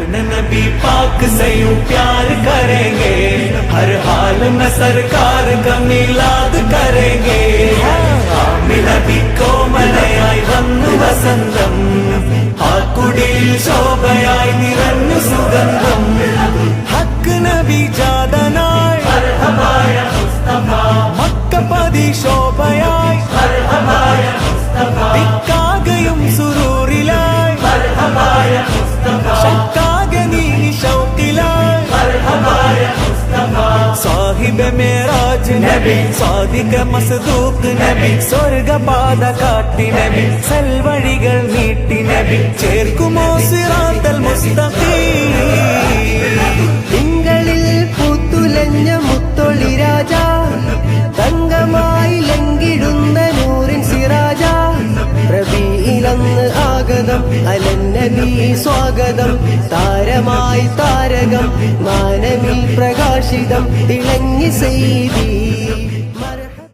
अपने नबी पाक से यूं प्यार करेंगे हर हाल में सरकार का मिलाद करेंगे ആമി നബി കോമലയായി വന്നു വസന്തം ആ കുടിയിൽ ശോഭയായി സാഹിബ് നബി സാദിക മസ്ദൂഖ് നബി സ്വർഗപാത കാട്ടി നബി സൽവഴികൾ നീട്ടി നബി ചേർക്കുമോ സിറാത്തൽ മുസ്തഖീ? തിങ്കളിൽ പൂത്തുലഞ്ഞ മുത്തൊളി രാജ തങ്കമായി ലങ്കിടുന്ന നൂറിൻ സിറാജ. റബിയിലന്ന് ആഗതം അലന്നബി സ്വാഗതം താരമായി താരകം മാനവി പ്രകാശിതം ഇളങ്ങി സെയ്തി